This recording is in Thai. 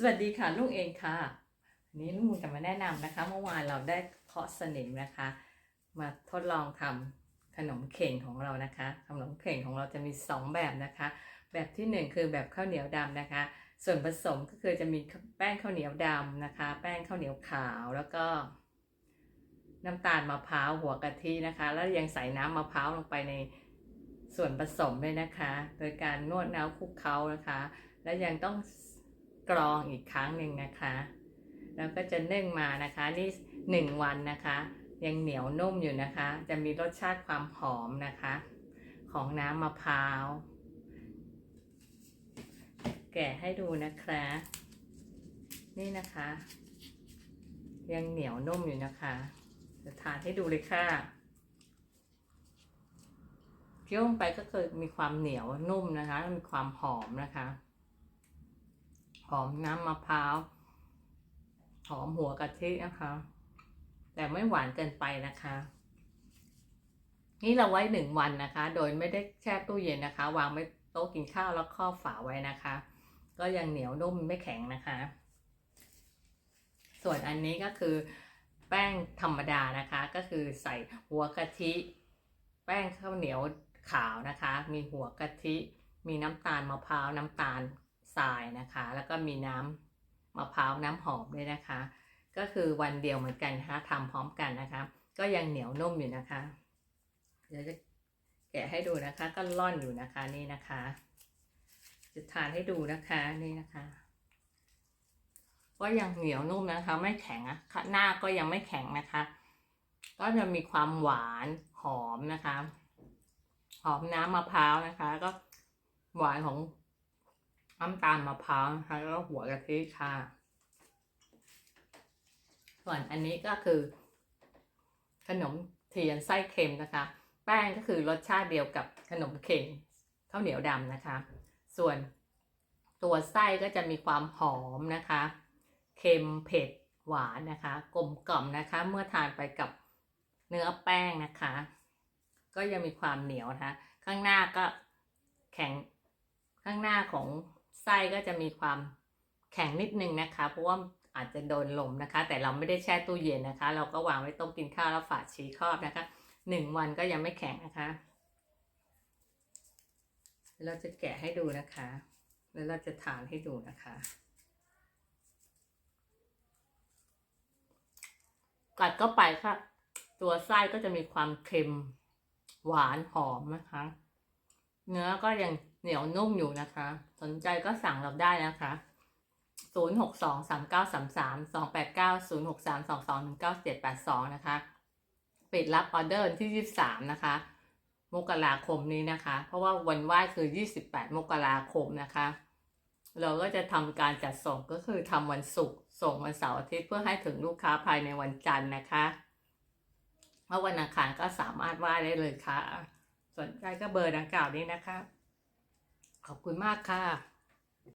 สวัสดีค่ะลูกเองค่ะวันนี้ลูกมูลจะมาแนะนำนะคะ เมื่อวานเราได้เคาะสนิมนะคะ มาทดลองทำขนมเข่งของเรานะคะ ขนมเข่งของเราจะมี 2 แบบนะคะ แบบที่ 1 คือแบบข้าวเหนียวดำนะคะ ส่วนผสมก็คือจะมีแป้งข้าวเหนียวดำนะคะ แป้งข้าวเหนียวขาวแล้วก็น้ำตาลมะพร้าวหัวกะทินะคะ แล้วยังใส่น้ำมะพร้าวลงไปในส่วนผสมด้วยนะคะ โดยการนวดน้ำคลุกเคล้านะคะ แล้วยังต้อง กรองอีกครั้งหนึ่งนะคะ แล้วก็จะนึ่งมานะคะนี่หนึ่งวันนะคะ ยังเหนียวนุ่มอยู่นะคะ จะมีรสชาติความหอมนะคะ ของน้ำมะพร้าว แกะให้ดูนะคะ นี่นะคะ ยังเหนียวนุ่มอยู่นะคะจะทานให้ดูเลยค่ะเคี้ยวลงไปก็คือมีความเหนียวนุ่มนะคะ มีความหอมนะคะ หอมน้ำมะพร้าว หอมหัวกะทินะคะ แต่ไม่หวานเกินไปนะคะ นี่เราไว้หนึ่งวันนะคะ โดยไม่ได้แช่ตู้เย็นนะคะ วางไว้โต๊ะกินข้าวแล้วครอบฝาไว้นะคะ ก็ยังเหนียวนุ่มไม่แข็งนะคะ ส่วนอันนี้ก็คือแป้งธรรมดานะคะ ก็คือใส่หัวกะทิ แป้งข้าวเหนียวขาวนะคะ มีหัวกะทิ มีน้ำตาลมะพร้าวน้ำตาล ทรายนะคะ แล้วก็มีน้ำมะพร้าวน้ำหอมด้วยนะคะ ก็คือวันเดียวเหมือนกันนะคะทำพร้อมกันนะคะ ก็ยังเหนียวนุ่มอยู่นะคะ เดี๋ยวจะแกะให้ดูนะคะ ก็ร่อนอยู่นะคะนี่นะคะ จะทานให้ดูนะคะนี่นะคะก็ยังเหนียวนุ่มนะคะ ไม่แข็งอะหน้าก็ยังไม่แข็งนะคะ ก็จะมีความหวานหอมนะคะ หอมน้ำมะพร้าวนะคะ ก็หวานของ น้ำตาลมะพร้าวนะคะแล้วก็หัวกะทิค่ะ ส่วนอันนี้ก็คือ ขนมเทียนไส้เค็มนะคะ แป้งก็คือรสชาติเดียวกับขนมเค็งข้าวเหนียวดำนะคะ ส่วนตัวไส้ก็จะมีความหอมนะคะ เค็มเผ็ดหวานนะคะ กลมกล่อมนะคะ เมื่อทานไปกับเนื้อแป้งนะคะ ก็ยังมีความเหนียวนะคะ ข้างหน้าก็แข็งข้างหน้าของ ส้ก็จะมีความแข็งนิดนึงนะคะ เพราะว่าอาจจะโดนลมนะคะ แต่เราไม่ได้แช่ตู้เย็นนะคะ เราก็วางไว้ต้มกินข้าวแล้วฝาชีครอบนะคะหนึ่งวันก็ยังไม่แข็งนะคะ เราจะแกะให้ดูนะคะ แล้วเราจะทานให้ดูนะคะกัดก็ไปค่ะ ตัวไส้ก็จะมีความเค็มหวานหอมนะคะ เนื้อก็ยัง เหนียวนุ่มอยู่นะคะ สนใจก็สั่งเราได้นะคะ 0 6 2 3 9 3 3 2 8 9 0 6 3 2 2 1 9 7 8 2 นะคะ ปิดรับออเดอร์ที่ 23 นะคะ มกราคมนี้นะคะ เพราะว่าวันไหว้คือ 28 มกราคมนะคะเราก็จะทำการจัดส่งก็คือทำวันศุกร์ส่งวันเสาร์อาทิตย์เพื่อให้ถึงลูกค้าภายในวันจันทร์นะคะเพราะวันอังคารก็สามารถไหว้ได้เลยค่ะ สนใจก็เบอร์ดังกล่าวนี้นะคะ ขอบคุณมากค่ะ